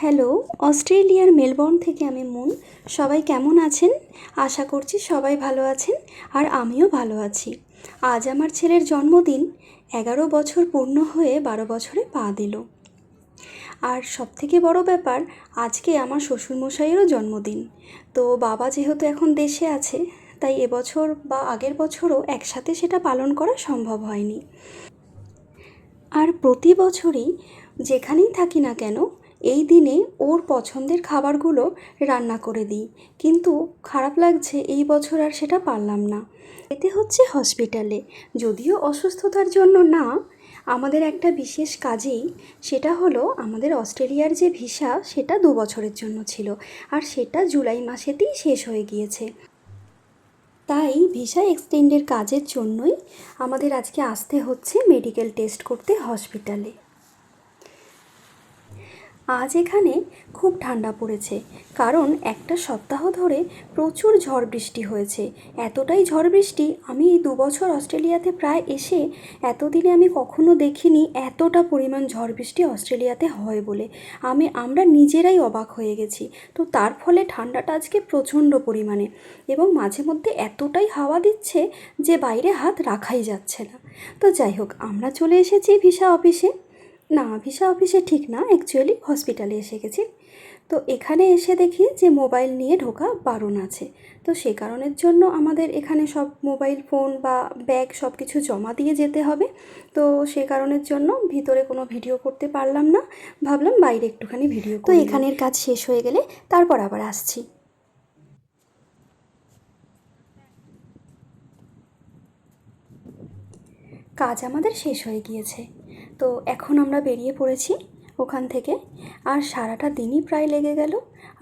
Hello, অস্ট্রেলিয়ার Melbourne থেকে আমি মুন। সবাই কেমন আছেন? আশা করছি সবাই ভালো আছেন আর আমিও ভালো আছি। আজ আমার ছেলের জন্মদিন। এগারো বছর পূর্ণ হয়ে বারো বছরে পা দিল। আর সবথেকে বড় ব্যাপার, আজকে আমার শ্বশুরমশাইয়েরও জন্মদিন। তো বাবা যেহেতু এখন দেশে আছে, তাই এবছর বা আগের বছরও একসাথে সেটা পালন করা সম্ভব হয়নি। আর প্রতি বছরই যেখানেই থাকি না কেন এই দিনে ওর পছন্দের খাবারগুলো রান্না করে দিই। কিন্তু খারাপ লাগছে এই বছর আর সেটা পারলাম না। এতে হচ্ছে হসপিটালে। যদিও অসুস্থতার জন্য না, আমাদের একটা বিশেষ কাজেই সেটা হলো আমাদের অস্ট্রেলিয়ার যে ভিসা, সেটা দু বছরের জন্য ছিল আর সেটা জুলাই মাসেতেই শেষ হয়ে গিয়েছে। তাই ভিসা এক্সটেন্ডের কাজের জন্যই আমাদের আজকে আসতে হচ্ছে মেডিকেল টেস্ট করতে হসপিটালে। আজ এখানে খুব ঠান্ডা পড়েছে। কারণ একটা সপ্তাহ ধরে প্রচুর ঝড় বৃষ্টি হয়েছে। এতটাই ঝড় বৃষ্টি, আমি এই দু বছর অস্ট্রেলিয়াতে প্রায় এসে এতদিনে আমি কখনো দেখিনি এতটা পরিমাণ ঝড় বৃষ্টি অস্ট্রেলিয়াতে হয় বলে। আমি, আমরা নিজেরাই অবাক হয়ে গেছি। তো তার ফলে ঠান্ডাটা আজকে প্রচণ্ড পরিমাণে এবং মাঝে মধ্যে এতটাই হাওয়া দিচ্ছে যে বাইরে হাত রাখাই যাচ্ছে না। তো যাই হোক, আমরা চলে এসেছি ভিসা অফিসে। না ভিসা অফিসে ঠিক না অ্যাকচুয়ালি হসপিটালে এসে গেছি। তো এখানে এসে দেখি যে মোবাইল নিয়ে ঢোকা বারণ আছে। তো সে কারণের জন্য আমাদের এখানে সব মোবাইল ফোন বা ব্যাগ সব কিছু জমা দিয়ে যেতে হবে। তো সে কারণের জন্য ভিতরে কোনো ভিডিও করতে পারলাম না। ভাবলাম বাইরে একটুখানি ভিডিও তো এখানের কাজ শেষ হয়ে গেলে তারপর আবার আসছি। কাজ আমাদের শেষ হয়ে গিয়েছে। তো এখন আমরা বেরিয়ে পড়েছি ওখান থেকে। আর সারাটা দিনই প্রায় লেগে গেল।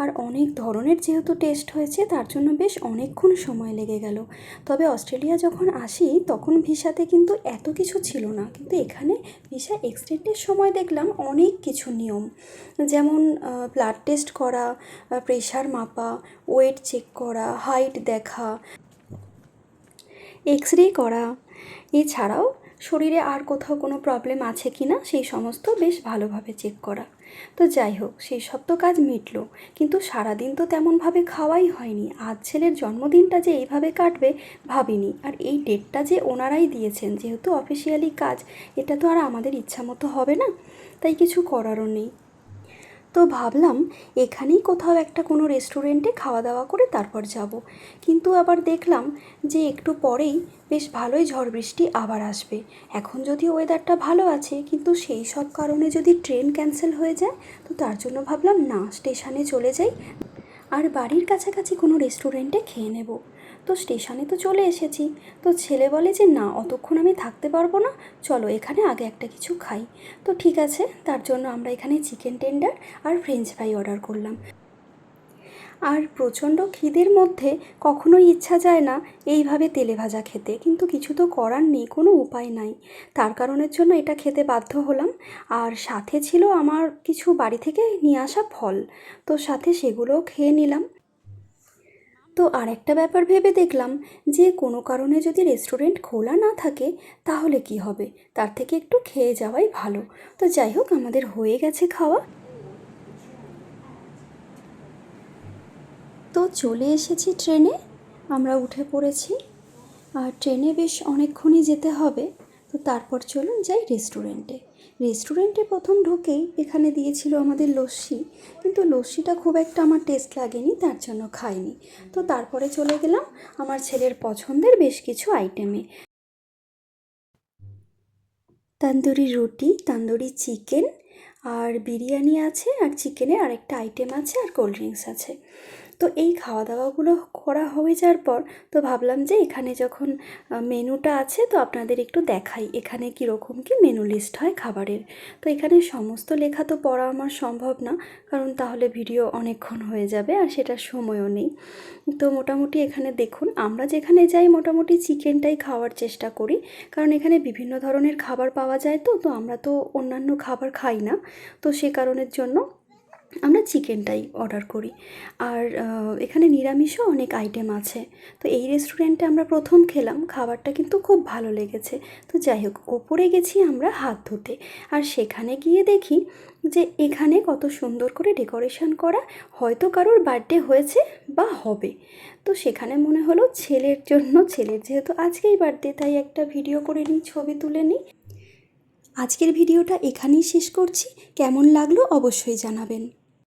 আর অনেক ধরনের যেহেতু টেস্ট হয়েছে, তার জন্য বেশ অনেকক্ষণ সময় লেগে গেল। তবে অস্ট্রেলিয়া যখন আসি, তখন ভিসাতে কিন্তু এত কিছু ছিল না। কিন্তু এখানে ভিসা এক্সটেন্ডের সময় দেখলাম অনেক কিছু নিয়ম। যেমন ব্লাড টেস্ট করা প্রেশার মাপা ওয়েট চেক করা হাইট দেখা এক্স রে করা। এছাড়াও শরীরে আর কোথাও কোনো প্রবলেম আছে কি না সেই সমস্ত বেশ ভালোভাবে চেক করা। তো যাই হোক, সেই সব তো কাজ মিটল, কিন্তু সারাদিন তো তেমনভাবে খাওয়াই হয়নি। আজ ছেলের জন্মদিনটা যে এইভাবে কাটবে ভাবিনি। আর এই ডেটটা যে ওনারাই দিয়েছেন, যেহেতু অফিসিয়ালি কাজ, এটা তো আর আমাদের ইচ্ছা মতো হবে না। তাই কিছু করারও নেই। তো ভাবলাম এখানেই কোথাও একটা কোনো রেস্টুরেন্টে খাওয়া দাওয়া করে তারপর যাব। কিন্তু আবার দেখলাম যে একটু পরেই বেশ ভালোই ঝড় বৃষ্টি আবার আসবে। এখন যদি ওয়েদারটা ভালো আছে, কিন্তু সেই সব কারণে যদি ট্রেন ক্যান্সেল হয়ে যায়, তো তার জন্য ভাবলাম না স্টেশনে চলে যাই। আর বাড়ির কাছাকাছি কোনো রেস্টুরেন্টে খেয়ে নেব। তো স্টেশনে তো চলে এসেছি। তো ছেলে বলে যে, না, অতক্ষণ আমি থাকতে পারব না। চলো এখানে আগে একটা কিছু খাই। তো ঠিক আছে, তার জন্য আমরা এখানে চিকেন টেন্ডার আর ফ্রেঞ্চ ফ্রাই অর্ডার করলাম। আর প্রচণ্ড খিদের মধ্যে কখনোই ইচ্ছা যায় না এইভাবে তেলে ভাজা খেতে, কিন্তু কিছু তো করার নেই, কোনো উপায় নাই। তার কারণের জন্য এটা খেতে বাধ্য হলাম। আর সাথে ছিল আমার কিছু বাড়ি থেকে নিয়ে আসা ফল। তো সাথে সেগুলোও খেয়ে নিলাম। তো আর একটা ব্যাপার ভেবে দেখলাম যে কোনো কারণে যদি রেস্টুরেন্ট খোলা না থাকে, তাহলে কি হবে? তার থেকে একটু খেয়ে যাওয়াই ভালো। তো যাই হোক, আমাদের হয়ে গেছে খাওয়া। তো চলে এসেছি ট্রেনে। আমরা উঠে পড়েছি। আর ট্রেনে বেশ অনেকক্ষণই যেতে হবে। তো তারপর চলুন যাই রেস্টুরেন্টে রেস্টুরেন্টে প্রথম ঢুকেই এখানে দিয়েছিল আমাদের লস্যি। কিন্তু লস্যিটা খুব একটা আমার টেস্ট লাগেনি, তার জন্য খাইনি। তো তারপরে চলে গেলাম আমার ছেলের পছন্দের বেশ কিছু আইটেমে তান্দুরি রুটি, তান্দুরি চিকেন আর বিরিয়ানি আছে, আর চিকেনের আরেকটা আইটেম আছে, আর কোল্ড ড্রিঙ্কস আছে। তো এই খাওয়া দাওয়াগুলো করা হয়ে যাওয়ার পর তো ভাবলাম যে এখানে যখন মেনুটা আছে তো আপনাদের একটু দেখাই এখানে কীরকম কি মেনু লিস্ট হয় খাবারের। তো এখানে সমস্ত লেখা তো পড়া আমার সম্ভব না, কারণ তাহলে ভিডিও অনেকক্ষণ হয়ে যাবে আর সেটা সময়ও নেই। তো মোটামুটি এখানে দেখুন, আমরা যেখানে যাই মোটামুটি চিকেনটাই খাওয়ার চেষ্টা করি, কারণ এখানে বিভিন্ন ধরনের খাবার পাওয়া যায় তো তো আমরা তো অন্যান্য খাবার খাই না। তো সে কারণের জন্য আমরা চিকেনটাই অর্ডার করি। আর এখানে নিরামিষও অনেক আইটেম আছে। তো এই রেস্টুরেন্টে আমরা প্রথম খেলাম, খাবারটা কিন্তু খুব ভালো লেগেছে। তো যাই হোক, ওপরে গেছি আমরা হাত ধুতে। আর সেখানে গিয়ে দেখি যে এখানে কত সুন্দর করে ডেকোরেশন করা, হয়তো কারোর বার্থডে হয়েছে বা হবে। তো সেখানে মনে হলো ছেলের জন্য, ছেলের যেহেতু আজকেই বার্থডে তাই একটা ভিডিও করে নিই, ছবি তুলে নিই। আজকের ভিডিওটা এখানেই শেষ করছি। কেমন লাগল অবশ্যই জানাবেন।